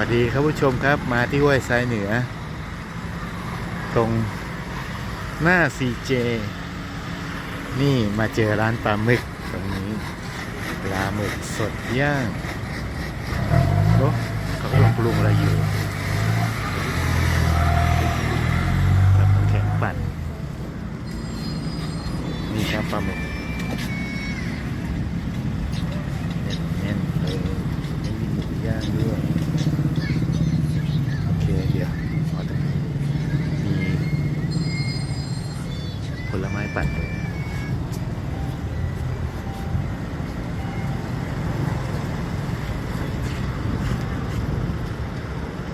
วัสดีครับผู้ชมครับมาที่ห้วยทรายเหนือ ตรงหน้าซีเจนี่มาเจอร้านปลาหมึกตรงนี้ปลาหมึกสดย่าง ผลไม้ปั่นด้วย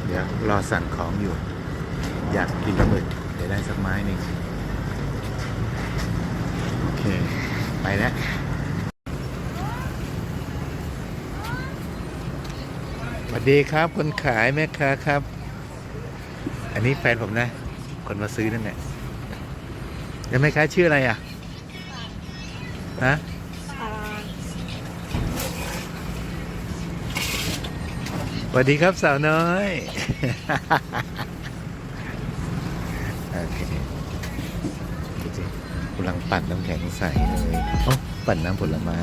เดี๋ยวรอสั่งของอยู่ อยากกินปลาหมึกเดี๋ยวได้สักไม้หนึ่งโอเค ไปแล้วสวัสดีครับ คนขายแม่ค้าครับ อันนี้แฟนผมนะ คนมาซื้อนั่นแหละ ยังไม่ค้าชื่ออะไรอะฮะสวัสดีครับสาวน้อย โอเคจริงๆกำลังปั่นน้ำแข็งใสเลยโอ้ปั่นน้ำผลไม้